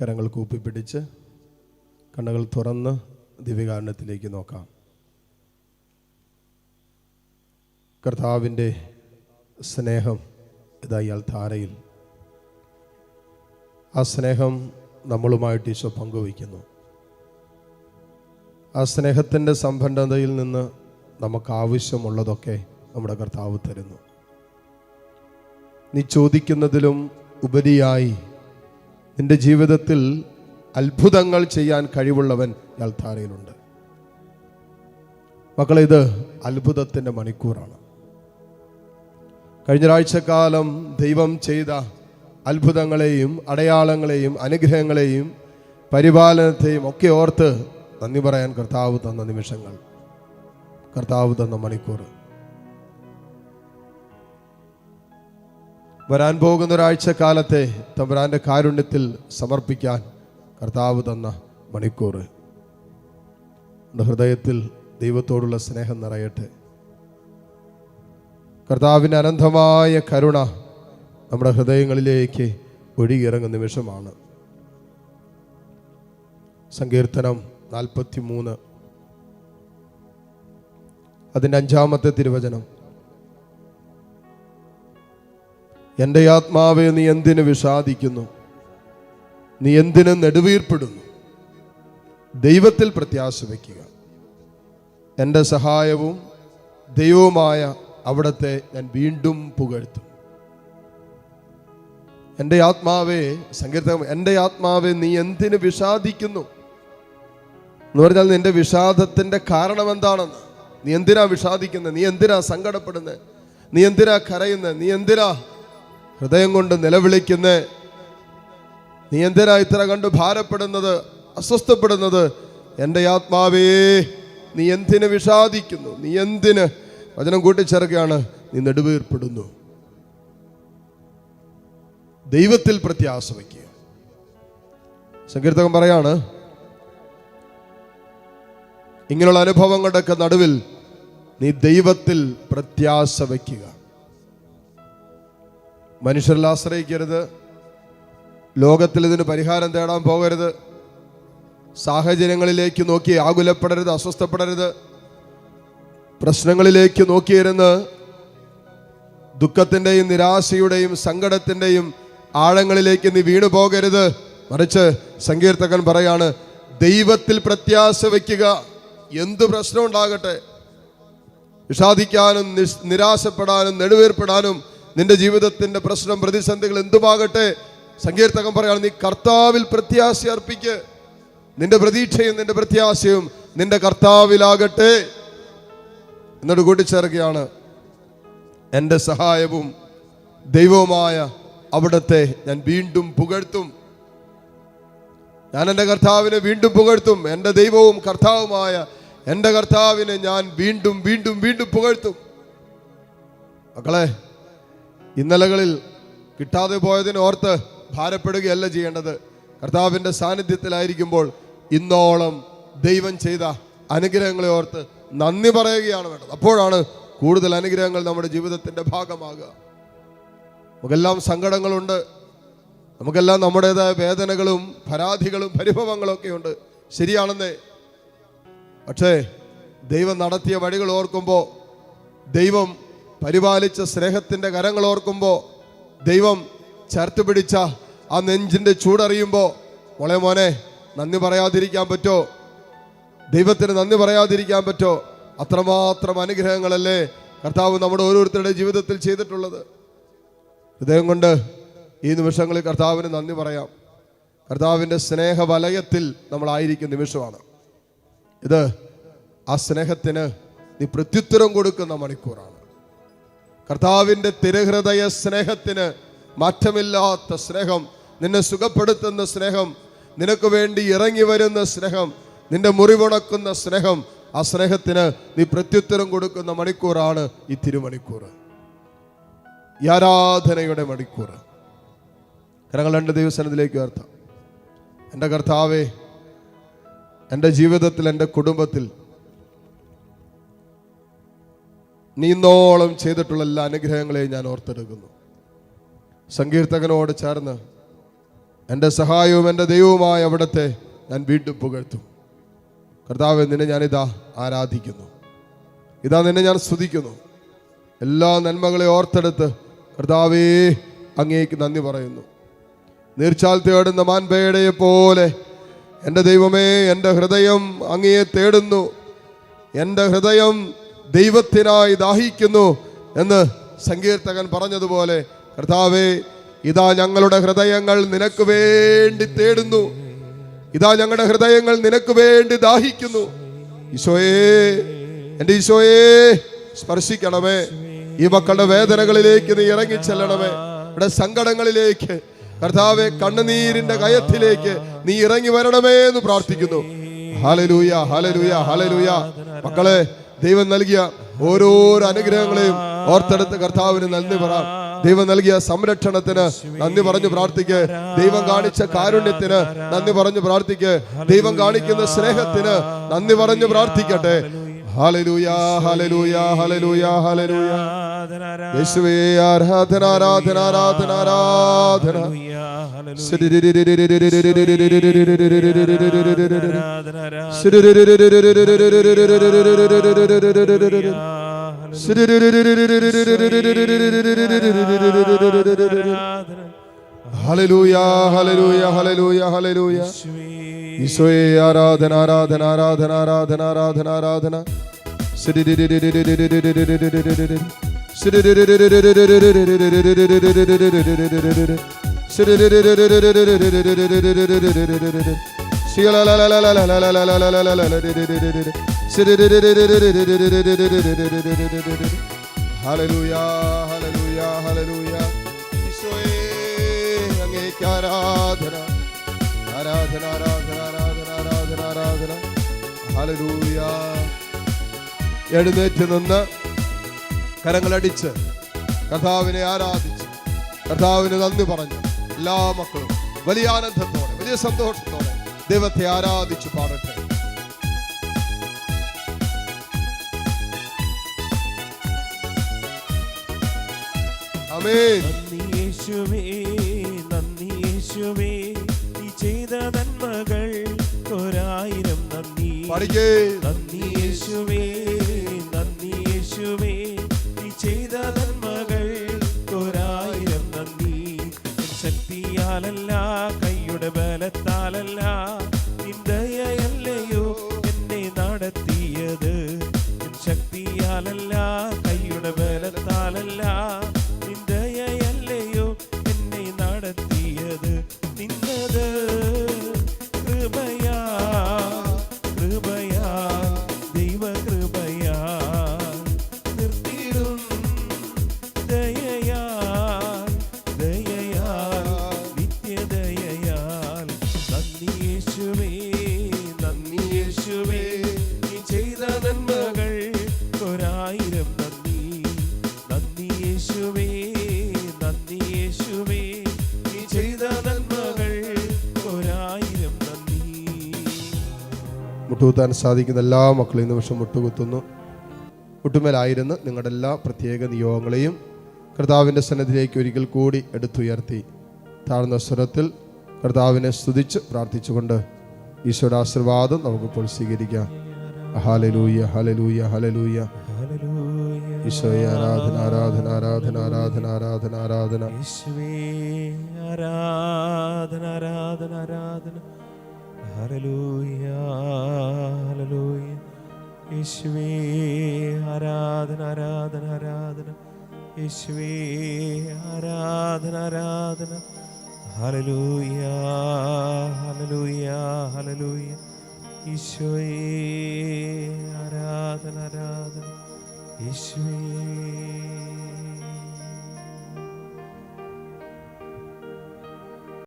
കരങ്ങൾ കൂപ്പിപ്പിടിച്ച് കണ്ണുകൾ തുറന്ന് ദിവ്യകാരണത്തിലേക്ക് നോക്കാം. കർത്താവിന്റെ സ്നേഹം ഇതാ ഇയാൾ ധാരയിൽ ആ സ്നേഹം നമ്മളുമായിട്ട് ഈശോ പങ്കുവയ്ക്കുന്നു. ആ സ്നേഹത്തിന്റെ സമ്പന്നതയിൽ നിന്ന് നമുക്ക് ആവശ്യമുള്ളതൊക്കെ നമ്മുടെ കർത്താവ് തരുന്നു. നീ ചോദിക്കുന്നതിലും ഉപരിയായി നിന്റെ ജീവിതത്തിൽ അത്ഭുതങ്ങൾ ചെയ്യാൻ കഴിവുള്ളവൻ ഇയാൾ ധാരയിലുണ്ട് മക്കളെ ഇത് അത്ഭുതത്തിന്റെ മണിക്കൂറാണ്. കഴിഞ്ഞ ഒരാഴ്ചക്കാലം ദൈവം ചെയ്ത അത്ഭുതങ്ങളെയും അടയാളങ്ങളെയും അനുഗ്രഹങ്ങളെയും പരിപാലനത്തെയും ഒക്കെ ഓർത്ത് നന്ദി പറയാൻ കർത്താവ് തന്ന നിമിഷങ്ങൾ കർത്താവ് തന്ന മണിക്കൂർ വരാൻ പോകുന്ന ഒരാഴ്ചക്കാലത്തെ തമ്പുരാന്റെ കാരുണ്യത്തിൽ സമർപ്പിക്കാൻ കർത്താവ് തന്ന മണിക്കൂർ. ഹൃദയത്തിൽ ദൈവത്തോടുള്ള സ്നേഹം നിറയട്ടെ. കർത്താവിന്റെ അനന്തമായ കരുണ നമ്മുടെ ഹൃദയങ്ങളിലേക്ക് ഒഴുകിയിറങ്ങുന്ന നിമിഷമാണ്. സങ്കീർത്തനം നാൽപ്പത്തി മൂന്ന് അതിന്റെ അഞ്ചാമത്തെ തിരുവചനം. എന്റെ ആത്മാവെ നീ എന്തിനു വിഷാദിക്കുന്നു? നീ എന്തിനു നെടുവീർപ്പെടുന്നു? ദൈവത്തിൽ പ്രത്യാശ വയ്ക്കുക. എന്റെ സഹായവും ദൈവവുമായ അവിടത്തെ ഞാൻ വീണ്ടും പുകഴ്ത്തും. എന്റെ ആത്മാവെ സങ്കീർത്ത എന്റെ ആത്മാവെ നീ എന്തിനു വിഷാദിക്കുന്നു? എന്ന് പറഞ്ഞാൽ നിന്റെ വിഷാദത്തിന്റെ കാരണം എന്താണെന്ന്. നീ എന്തിനാ വിഷാദിക്കുന്നത് നീ എന്തിനാ സങ്കടപ്പെടുന്നത് നീ എന്തിനാ കരയുന്നത് നീ എന്തിനാ ഹൃദയം കൊണ്ട് നിലവിളിക്കുന്നേ നീ എന്തിനാ ഇത്ര കണ്ട് ഭാരപ്പെടുന്നത് അസ്വസ്ഥപ്പെടുന്നത് എന്റെ ആത്മാവേ നീ എന്തിന് വിഷാദിക്കുന്നു? നീ എന്തിന് വചനം കൂട്ടിച്ചേർക്കുകയാണ്? നീ നെടുവീർപ്പെടുന്നു. ദൈവത്തിൽ പ്രത്യാശ വയ്ക്കുക സങ്കീർത്തകൻ പറയാണ് ഇങ്ങനെയുള്ള അനുഭവങ്ങളുടെയൊക്കെ നടുവിൽ നീ ദൈവത്തിൽ പ്രത്യാശ വയ്ക്കുക മനുഷ്യരിൽ ആശ്രയിക്കരുത്. ലോകത്തിൽ ഇതിന് പരിഹാരം തേടാൻ പോകരുത്. സാഹചര്യങ്ങളിലേക്ക് നോക്കി ആകുലപ്പെടരുത് അസ്വസ്ഥപ്പെടരുത്. പ്രശ്നങ്ങളിലേക്ക് നോക്കിയിരുന്ന് ദുഃഖത്തിന്റെയും നിരാശയുടെയും സങ്കടത്തിന്റെയും ആഴങ്ങളിലേക്ക് നീ വീണു പോകരുത്. മറിച്ച് സങ്കീർത്തകൻ പറയാണ് ദൈവത്തിൽ പ്രത്യാശ വയ്ക്കുക. എന്ത് പ്രശ്നം ഉണ്ടാകട്ടെ? വിഷാദിക്കാനും നിരാശപ്പെടാനും നെടുവേർപ്പെടാനും നിന്റെ ജീവിതത്തിന്റെ പ്രശ്നം പ്രതിസന്ധികൾ എന്തുമാകട്ടെ? സങ്കീർത്തകം പറയാണ് നീ കർത്താവിൽ പ്രത്യാശ അർപ്പിക്ക്. നിന്റെ പ്രതീക്ഷയും നിന്റെ പ്രത്യാശയും നിന്റെ കർത്താവിലാകട്ടെ. എന്നോട് കൂട്ടിച്ചേർക്കുകയാണ്. എന്റെ സഹായവും ദൈവവുമായ അവിടത്തെ ഞാൻ വീണ്ടും പുകഴ്ത്തും. ഞാൻ എന്റെ കർത്താവിനെ വീണ്ടും പുകഴ്ത്തും. എന്റെ ദൈവവും കർത്താവുമായ എന്റെ കർത്താവിനെ ഞാൻ വീണ്ടും വീണ്ടും വീണ്ടും പുകഴ്ത്തും. മക്കളെ ഇന്നലകളിൽ കിട്ടാതെ പോയതിനെ ഓർത്ത് ഭാരപ്പെടുകയല്ല ചെയ്യേണ്ടത്. കർത്താവിന്റെ സാന്നിധ്യത്തിലായിരിക്കുമ്പോൾ ഇന്നോളം ദൈവം ചെയ്ത അനുഗ്രഹങ്ങളെ ഓർത്ത് നന്ദി പറയുകയാണ് വേണ്ടത്. അപ്പോഴാണ് കൂടുതൽ അനുഗ്രഹങ്ങൾ നമ്മുടെ ജീവിതത്തിന്റെ ഭാഗമാകുക. നമുക്കെല്ലാം സങ്കടങ്ങളുണ്ട്. നമുക്കെല്ലാം നമ്മുടേതായ വേദനകളും പരാതികളും പരിഭവങ്ങളും ഒക്കെ ഉണ്ട്. ശരിയാണെന്നേ. പക്ഷേ ദൈവം നടത്തിയ വഴികൾ ഓർക്കുമ്പോൾ ദൈവം പരിപാലിച്ച സ്നേഹത്തിന്റെ കരങ്ങൾ ഓർക്കുമ്പോൾ ദൈവം ചേർത്ത് പിടിച്ച ആ നെഞ്ചിന്റെ ചൂടറിയുമ്പോൾ മോളെ മോനെ നന്ദി പറയാതിരിക്കാൻ പറ്റോ? ദൈവത്തിന് നന്ദി പറയാതിരിക്കാൻ പറ്റോ? അത്രമാത്രം അനുഗ്രഹങ്ങളല്ലേ കർത്താവ് നമ്മുടെ ഓരോരുത്തരുടെ ജീവിതത്തിൽ ചെയ്തിട്ടുള്ളത്. ഹൃദയം കൊണ്ട് ഈ നിമിഷങ്ങളിൽ കർത്താവിന് നന്ദി പറയാം. കർത്താവിന്റെ സ്നേഹവലയത്തിൽ നമ്മളായിരിക്കുന്ന നിമിഷമാണ്. ഇത് ആ സ്നേഹത്തിന് നീ പ്രത്യുത്തരം കൊടുക്കുന്ന മണിക്കൂറാണ്. കർത്താവിന്റെ തിരഹൃദയ സ്നേഹത്തിന് മാറ്റമില്ലാത്ത സ്നേഹം നിന്നെ സുഖപ്പെടുത്തുന്ന സ്നേഹം നിനക്ക് വേണ്ടി ഇറങ്ങി വരുന്ന സ്നേഹം നിന്റെ മുറിവുണക്കുന്ന സ്നേഹം ആ സ്നേഹത്തിന് നീ പ്രത്യുത്തരം കൊടുക്കുന്ന മണിക്കൂറാണ് ഈ തിരുമണിക്കൂർ ഈ ആരാധനയുടെ മണിക്കൂർ കരങ്ങൾ രണ്ട് ദിവസത്തിലേക്ക് ഉയർത്താം. എന്റെ കർത്താവേ എന്റെ ജീവിതത്തിൽ എന്റെ കുടുംബത്തിൽ നീ ഇന്നോളം ചെയ്തിട്ടുള്ള എല്ലാ അനുഗ്രഹങ്ങളെയും ഞാൻ ഓർത്തെടുക്കുന്നു. സങ്കീർത്തകനോട് ചേർന്ന് എന്റെ സഹായവും എന്റെ ദൈവവുമായ അവിടത്തെ ഞാൻ വീണ്ടും പുകഴ്ത്തും. കർത്താവ് നിന്നെ ഞാനിതാ ആരാധിക്കുന്നു. ഇതാ നിന്നെ ഞാൻ സ്തുതിക്കുന്നു. എല്ലാ നന്മകളെ ഓർത്തെടുത്ത് കർത്താവേ അങ്ങേക്ക് നന്ദി പറയുന്നു. നീർച്ചാൽ തേടുന്ന മാൻപേടയെ പോലെ എന്റെ ദൈവമേ എന്റെ ഹൃദയം അങ്ങയെ തേടുന്നു. എന്റെ ഹൃദയം ദൈവത്തിനായി ദാഹിക്കുന്നു എന്ന് സങ്കീർത്തകൻ പറഞ്ഞതുപോലെ കർത്താവേ ഇതാ ഞങ്ങളുടെ ഹൃദയങ്ങൾ നിനക്ക് വേണ്ടി തേടുന്നു. ഇതാ ഞങ്ങളുടെ ഹൃദയങ്ങൾ നിനക്ക് വേണ്ടി ദാഹിക്കുന്നു. ഈശോയേ എന്റെ ഈശോയേ സ്പർശിക്കണമേ. ഈ മക്കളുടെ വേദനകളിലേക്ക് നീ ഇറങ്ങി ചെല്ലണമേ ഇവിടെ സങ്കടങ്ങളിലേക്ക് കർത്താവെ കണ്ണുനീരിന്റെ കയത്തിലേക്ക് നീ ഇറങ്ങി വരണമേ എന്ന് പ്രാർത്ഥിക്കുന്നു. ഹലലൂയ ഹലലൂയ ഹലലൂയ മക്കളെ ദൈവം നൽകിയ ഓരോരോ അനുഗ്രഹങ്ങളെയും ഓർത്തെടുത്ത് കർത്താവിന് നന്ദി പറ. ദൈവം നൽകിയ സംരക്ഷണത്തിന് നന്ദി പറഞ്ഞു പ്രാർത്ഥിക്ക്. ദൈവം കാണിച്ച കാരുണ്യത്തിന് നന്ദി പറഞ്ഞു പ്രാർത്ഥിക്ക്. ദൈവം കാണിക്കുന്ന സ്നേഹത്തിന് നന്ദി പറഞ്ഞു പ്രാർത്ഥിക്കട്ടെ. ഹലലൂയ ഹലലൂയ ഹലലൂയ ഹലലൂയ യേശുവേ ആരാധന ആരാധന ആരാധന ആരാധന. ഹലലൂയ ഹലലൂയ ഹലലൂയ ഹലലൂയ ഈശോയെ ആരാധന ആരാധന ആരാധന ആരാധന ആരാധന ആരാധന. ഹലലൂയ ഹലലൂയ ഹലലൂയ ഈശോയെ അങ്ങേക്ക് ആരാധന ആരാധന ആരാധന ആരാധന ആരാധന ആരാധന ഹല്ലേലൂയ എഴുന്നേറ്റ് നിന്ന് കരങ്ങളടിച്ച് കർത്താവിനെ ആരാധിച്ച് കർത്താവിന് നന്ദി പറഞ്ഞു എല്ലാ മക്കളും വലിയ ആനന്ദത്തോടെ വലിയ സന്തോഷത്തോടെ ദൈവത്തെ ആരാധിച്ചു പാടട്ടെ. നന്ദി യേശുവേ നന്ദി യേശുവേ. നീ ചെയ്ത നന്മകൾ ഒരായിരം നന്ദി. നന്ദി യേശുവേ. നീ ശക്തിയാലല്ല കൈയുടെ ബലത്താലല്ല. മുട്ടുകുത്താൻ സാധിക്കുന്ന എല്ലാ മക്കളും ഈ നിമിഷം മുട്ടുകുത്തുന്നു മുട്ടുമേലായിരുന്ന് നിങ്ങളുടെ എല്ലാ പ്രത്യേക നിയോഗങ്ങളെയും കർത്താവിന്റെ സന്നദ്ധിയിലേക്ക് ഒരിക്കൽ കൂടി എടുത്തുയർത്തി. താഴ്ന്ന സ്വരത്തിൽ കർത്താവിനെ സ്തുതിച്ച് പ്രാർത്ഥിച്ചുകൊണ്ട് ഈശോയുടെ ആശീർവാദം നമുക്കിപ്പോൾ സ്വീകരിക്കാം. ഹലലൂയ ഹലലൂയ ഹലലൂയ ഈശോയെ ആരാധന ആരാധന ആരാധന ആരാധന ആരാധന ആരാധന. യേശുവേ ആരാധന ആരാധന ആരാധന. യേശുവേ ആരാധന ആരാധന ആരാധന. യേശുവേ ആരാധന ആരാധന. ഹല്ലേലൂയ ഹല്ലേലൂയ ഹല്ലേലൂയ ഈശോയേ ആരാധന ആരാധന. യേശുവേ.